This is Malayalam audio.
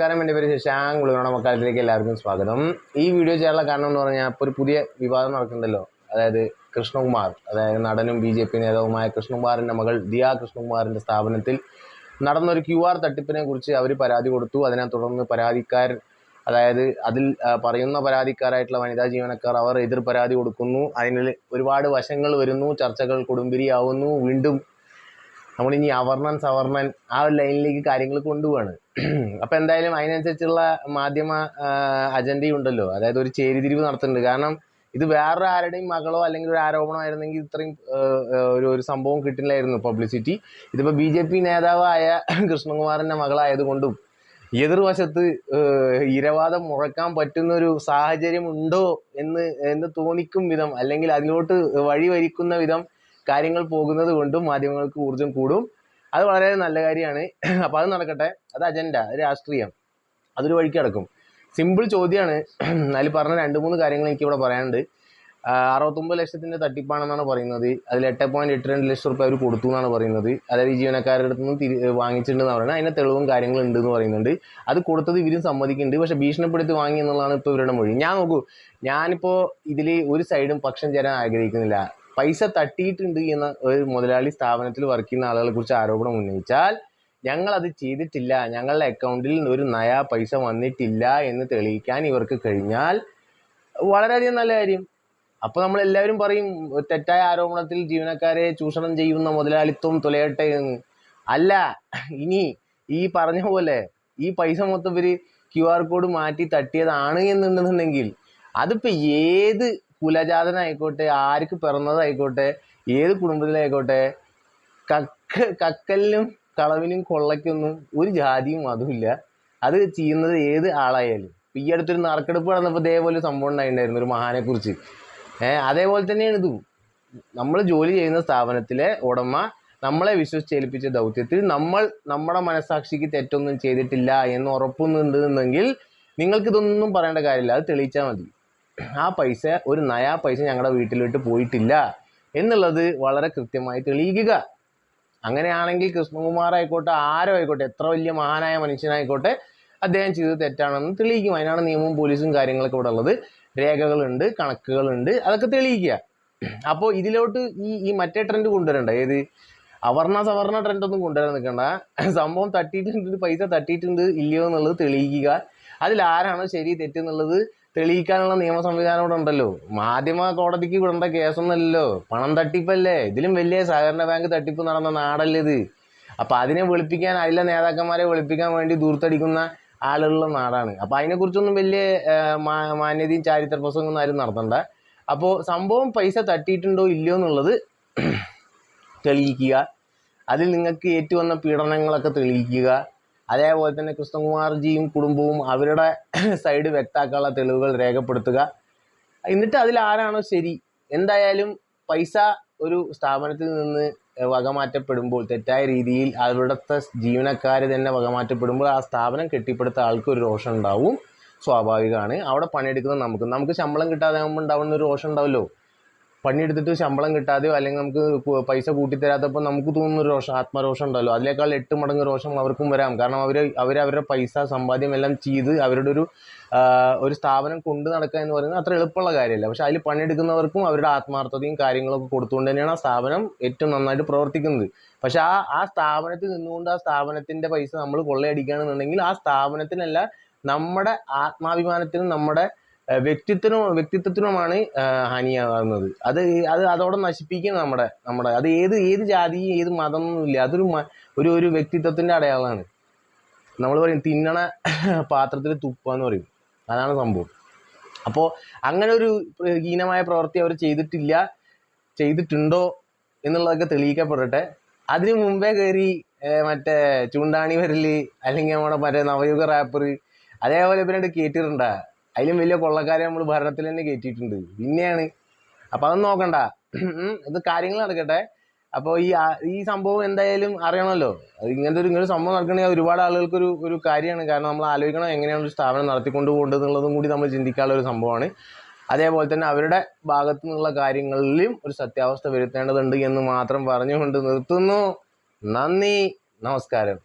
നമസ്കാരം. എന്റെ പേര് ശശാങ്ക്. ഉള്ളവരുടെ മക്കാലത്തിലേക്ക് എല്ലാവർക്കും സ്വാഗതം. ഈ വീഡിയോ ചെയ്യാനുള്ള കാരണം എന്ന് പറഞ്ഞാൽ ഇപ്പോൾ ഒരു പുതിയ വിവാദം നടക്കുന്നുണ്ടല്ലോ. അതായത് കൃഷ്ണകുമാർ അതായത് നടനും ബി ജെ പി നേതാവുമായ കൃഷ്ണകുമാറിന്റെ മകൾ ദിയ കൃഷ്ണകുമാറിന്റെ സ്ഥാപനത്തിൽ നടന്നൊരു ക്യു ആർ തട്ടിപ്പിനെ കുറിച്ച് അവർ പരാതി കൊടുത്തു. അതിനെ തുടർന്ന് പരാതിക്കാർ അതായത് അതിൽ പറയുന്ന പരാതിക്കാരായിട്ടുള്ള വനിതാ ജീവനക്കാർ അവർ എതിർ പരാതി കൊടുക്കുന്നു. അതിന് ഒരുപാട് വശങ്ങൾ വരുന്നു. ചർച്ചകൾ കൊടുമ്പിരിയാവുന്നു. വീണ്ടും നമ്മളിനി അവർണൻ സവർണൻ ആ ഒരു ലൈനിലേക്ക് കാര്യങ്ങൾ കൊണ്ടുപോവാണ്. അപ്പം എന്തായാലും അതിനനുസരിച്ചുള്ള മാധ്യമ അജണ്ടയും ഉണ്ടല്ലോ. അതായത് ഒരു ചേരിതിരിവ് നടത്തുന്നുണ്ട്. കാരണം ഇത് വേറൊരു ആരുടെയും മകളോ അല്ലെങ്കിൽ ഒരു ആരോപണമായിരുന്നെങ്കിൽ ഇത്രയും ഒരു ഒരു സംഭവം കിട്ടില്ലായിരുന്നു പബ്ലിസിറ്റി ഇതിപ്പോൾ ബി ജെ പി നേതാവായ കൃഷ്ണകുമാറിന്റെ മകളായതുകൊണ്ടും എതിർവശത്ത് ഇരവാദം മുഴക്കാൻ പറ്റുന്ന ഒരു സാഹചര്യം ഉണ്ടോ എന്ന് എന്ന് തോന്നിക്കും വിധം അല്ലെങ്കിൽ അതിലോട്ട് വഴിവരിക്കുന്ന വിധം കാര്യങ്ങൾ പോകുന്നത് കൊണ്ടും മാധ്യമങ്ങൾക്ക് ഊർജം കൂടും. അത് വളരെ നല്ല കാര്യമാണ്. അപ്പോൾ അത് നടക്കട്ടെ. അത് അജണ്ട രാഷ്ട്രീയം. അതൊരു വഴിക്ക് കിടക്കും. സിമ്പിൾ ചോദ്യമാണ് അതിൽ പറഞ്ഞ രണ്ട് മൂന്ന് കാര്യങ്ങൾ എനിക്ക് ഇവിടെ പറയാനുണ്ട്. അറുപത്തൊമ്പത് ലക്ഷത്തിന്റെ തട്ടിപ്പാണെന്നാണ് പറയുന്നത്. അതിൽ എട്ട് പോയിന്റ് എട്ട് രണ്ട് ലക്ഷം റുപ്യ അവർ കൊടുത്തു എന്നാണ് പറയുന്നത്. അതായത് ഈ ജീവനക്കാരുടെ അടുത്ത് നിന്ന് തിരി വാങ്ങിച്ചിട്ടുണ്ടെന്ന് പറയുന്നത്. അതിന്റെ തെളിവും കാര്യങ്ങളും ഉണ്ട് എന്ന് പറയുന്നുണ്ട്. അത് കൊടുത്തത് ഇവരും സമ്മതിക്കുന്നുണ്ട്. പക്ഷേ ഭീഷണിപ്പെടുത്തി വാങ്ങി എന്നുള്ളതാണ് ഇപ്പോൾ ഇവരുടെ മൊഴി. ഞാൻ നോക്കൂ. ഞാനിപ്പോൾ ഇതിൽ ഒരു സൈഡും പക്ഷം ചേരാൻ ആഗ്രഹിക്കുന്നില്ല. പൈസ തട്ടിയിട്ടുണ്ട് എന്ന ഒരു മുതലാളി സ്ഥാപനത്തിൽ വർക്ക് ചെയ്യുന്ന ആളുകളെ കുറിച്ച് ആരോപണം ഉന്നയിച്ചാൽ ഞങ്ങൾ അത് ചെയ്തിട്ടില്ല. ഞങ്ങളുടെ അക്കൗണ്ടിൽ ഒരു നയാ പൈസ വന്നിട്ടില്ല എന്ന് തെളിയിക്കാൻ ഇവർക്ക് കഴിഞ്ഞാൽ വളരെയധികം നല്ല കാര്യം. അപ്പോൾ നമ്മൾ എല്ലാവരും പറയും തെറ്റായ ആരോപണത്തിൽ ജീവനക്കാരെ ചൂഷണം ചെയ്യുന്ന മുതലാളിത്വം തുലയട്ടെ എന്ന്. അല്ല ഇനി ഈ പറഞ്ഞ പോലെ ഈ പൈസ മൊത്തം ഇവർ ക്യു ആർ കോഡ് മാറ്റി തട്ടിയതാണ് എന്നുണ്ടെന്നുണ്ടെങ്കിൽ അതിപ്പോൾ ഏത് കുലജാതനായിക്കോട്ടെ ആർക്ക് പിറന്നതായിക്കോട്ടെ ഏത് കുടുംബത്തിലായിക്കോട്ടെ കക്ക കക്കലിനും കളവിനും കൊള്ളയ്ക്കൊന്നും ഒരു ജാതിയും അതുമില്ല. അത് ചെയ്യുന്നത് ഏത് ആളായാലും. ഈ അടുത്തൊരു നറുക്കെടുപ്പ് നടന്നപ്പോൾ ഇതേപോലെ സംഭവം ഉണ്ടായിട്ടുണ്ടായിരുന്നു ഒരു മഹാനെ കുറിച്ച്. ഏഹ് അതേപോലെ തന്നെയാണ് ഇതും. നമ്മൾ ജോലി ചെയ്യുന്ന സ്ഥാപനത്തിലെ ഉടമ നമ്മളെ വിശ്വസിച്ച് ഏൽപ്പിച്ച ദൗത്യത്തിൽ നമ്മൾ നമ്മുടെ മനസാക്ഷിക്ക് തെറ്റൊന്നും ചെയ്തിട്ടില്ല എന്ന് ഉറപ്പുന്നുണ്ടെന്നെങ്കിൽ നിങ്ങൾക്ക് ഇതൊന്നും പറയേണ്ട കാര്യമില്ല. അത് തെളിയിച്ചാൽ മതി. ആ പൈസ ഒരു നയാ പൈസ ഞങ്ങളുടെ വീട്ടിലോട്ട് പോയിട്ടില്ല എന്നുള്ളത് വളരെ കൃത്യമായി തെളിയിക്കുക. അങ്ങനെയാണെങ്കിൽ കൃഷ്ണകുമാർ ആയിക്കോട്ടെ ആരോ ആയിക്കോട്ടെ എത്ര വലിയ മഹാനായ മനുഷ്യനായിക്കോട്ടെ അദ്ദേഹം ചെയ്തത് തെറ്റാണെന്ന് തെളിയിക്കും. അതിനാണ് നിയമവും പോലീസും കാര്യങ്ങളൊക്കെ ഇവിടെ ഉള്ളത്. രേഖകളുണ്ട് കണക്കുകളുണ്ട് അതൊക്കെ തെളിയിക്കുക. അപ്പോൾ ഇതിലോട്ട് ഈ ഈ മറ്റേ ട്രെൻഡ് കൊണ്ടുവരണ്ട. ഏത്? അവർണ സവർണ ട്രെൻഡ് ഒന്നും കൊണ്ടുവരാൻ നിൽക്കണ്ട. സംഭവം തട്ടിയിട്ടുണ്ട് പൈസ തട്ടിയിട്ടുണ്ട് ഇല്ലയോ എന്നുള്ളത് തെളിയിക്കുക. അതിൽ ശരി തെറ്റെന്നുള്ളത് തെളിയിക്കാനുള്ള നിയമ സംവിധാനം ഇവിടെ ഉണ്ടല്ലോ. മാധ്യമ കോടതിക്ക് വിടേണ്ട കേസൊന്നുമല്ലല്ലോ. പണം തട്ടിപ്പല്ലേ? ഇതിലും വലിയ സഹകരണ ബാങ്ക് തട്ടിപ്പ് നടന്ന നാടല്ലേ ഇത്. അപ്പൊ അതിനെ വെളുപ്പിക്കാൻ അതിലെ നേതാക്കന്മാരെ വെളുപ്പിക്കാൻ വേണ്ടി ദൂർത്തടിക്കുന്ന ആളുള്ള നാടാണ്. അപ്പൊ അതിനെക്കുറിച്ചൊന്നും വലിയ മാന്യതയും ചാരിത്ര പ്രസംഗമൊന്നും ആരും നടത്തണ്ട. അപ്പോൾ സംഭവം പൈസ തട്ടിയിട്ടുണ്ടോ ഇല്ലയോ എന്നുള്ളത് തെളിയിക്കുക. അതിൽ നിങ്ങൾക്ക് ഏറ്റുവന്ന പീഡനങ്ങളൊക്കെ തെളിയിക്കുക. അതേപോലെ തന്നെ കൃഷ്ണകുമാർജിയും കുടുംബവും അവരുടെ സൈഡ് വ്യക്താക്കാനുള്ള തെളിവുകൾ രേഖപ്പെടുത്തുക. എന്നിട്ട് അതിൽ ആരാണോ ശരി? എന്തായാലും പൈസ ഒരു സ്ഥാപനത്തിൽ നിന്ന് വകമാറ്റപ്പെടുമ്പോൾ തെറ്റായ രീതിയിൽ അവിടുത്തെ ജീവനക്കാർ തന്നെ വകമാറ്റപ്പെടുമ്പോൾ ആ സ്ഥാപനം കെട്ടിപ്പടുത്ത ആൾക്ക് ഒരു രോഷം ഉണ്ടാവും സ്വാഭാവികമാണ്. അവിടെ പണിയെടുക്കുന്ന നമുക്ക്. നമുക്ക് ശമ്പളം കിട്ടാതെ ഉണ്ടാവുന്ന ഒരു രോഷം ഉണ്ടാവല്ലോ പണിയെടുത്തിട്ട് ശമ്പളം കിട്ടാതെയോ അല്ലെങ്കിൽ നമുക്ക് പൈസ കൂട്ടിത്തരാത്തപ്പോൾ നമുക്ക് തോന്നുന്ന ഒരു രോഷം ആത്മരോഷം ഉണ്ടല്ലോ. അതിനേക്കാൾ എട്ട് മടങ്ങ് രോഷം അവർക്കും വരാം. കാരണം അവർ അവർ അവരുടെ പൈസ സമ്പാദ്യം എല്ലാം ചെയ്ത് അവരുടെ ഒരു ഒരു സ്ഥാപനം കൊണ്ട് നടക്കുക എന്ന് പറയുന്നത് അത്ര എളുപ്പമുള്ള കാര്യമല്ല. പക്ഷെ അതിൽ പണിയെടുക്കുന്നവർക്കും അവരുടെ ആത്മാർത്ഥതയും കാര്യങ്ങളൊക്കെ കൊടുത്തുകൊണ്ട് തന്നെയാണ് ആ സ്ഥാപനം ഏറ്റവും നന്നായിട്ട് പ്രവർത്തിക്കുന്നത്. പക്ഷെ ആ ആ സ്ഥാപനത്തിൽ നിന്നുകൊണ്ട് ആ സ്ഥാപനത്തിന്റെ പൈസ നമ്മൾ കൊള്ളയടിക്കുകയാണെന്നുണ്ടെങ്കിൽ ആ സ്ഥാപനത്തിനല്ല നമ്മുടെ ആത്മാഭിമാനത്തിനും നമ്മുടെ ആ, വ്യക്തിത്വത്തിനും വ്യക്തിത്വത്തിനുമാണ് ഹാനിയാകുന്നത് അത് അത് അതോടെ നശിപ്പിക്കും നമ്മുടെ നമ്മുടെ അത് ഏത് ഏത് ജാതി ഏത് മതം ഇല്ല. അതൊരു ഒരു ഒരു വ്യക്തിത്വത്തിന്റെ അടയാളമാണ്. നമ്മൾ പറയും തിന്നണ പാത്രത്തിൽ തുപ്പാന്ന് പറയും. അതാണ് സംഭവം. അപ്പോൾ അങ്ങനെ ഒരു ഹീനമായ പ്രവൃത്തി അവർ ചെയ്തിട്ടില്ല. ചെയ്തിട്ടുണ്ടോ എന്നുള്ളതൊക്കെ തെളിയിക്കപ്പെടട്ടെ. അതിനു മുമ്പേ കയറി മറ്റേ ചൂണ്ടാണി വരൽ അല്ലെങ്കിൽ നമ്മുടെ മറ്റേ നവയുഗ റാപ്പർ അതേപോലെ ഇവരുടെ കേട്ടിട്ടുണ്ടാ അതിലും വലിയ കൊള്ളക്കാരെ നമ്മൾ ഭരണത്തിൽ തന്നെ കയറ്റിയിട്ടുണ്ട് പിന്നെയാണ് അപ്പം അതൊന്നും നോക്കണ്ട. ഇത് കാര്യങ്ങൾ നടക്കട്ടെ. അപ്പോൾ ഈ ഈ സംഭവം എന്തായാലും അറിയണമല്ലോ ഇങ്ങനത്തെ ഒരു ഇങ്ങനെ സംഭവം നടക്കണമെങ്കിൽ ഒരുപാട് ആളുകൾക്ക് ഒരു ഒരു കാര്യമാണ്. കാരണം നമ്മൾ ആലോചിക്കണം എങ്ങനെയാണ് ഒരു സ്ഥാപനം നടത്തിക്കൊണ്ട് പോകേണ്ടത് എന്നുള്ളതും കൂടി നമ്മൾ ചിന്തിക്കാനുള്ള ഒരു സംഭവമാണ്. അതേപോലെ തന്നെ അവരുടെ ഭാഗത്തു നിന്നുള്ള കാര്യങ്ങളിലും ഒരു സത്യാവസ്ഥ വരുത്തേണ്ടതുണ്ട് എന്ന് മാത്രം പറഞ്ഞുകൊണ്ട് നിർത്തുന്നു. നന്ദി നമസ്കാരം.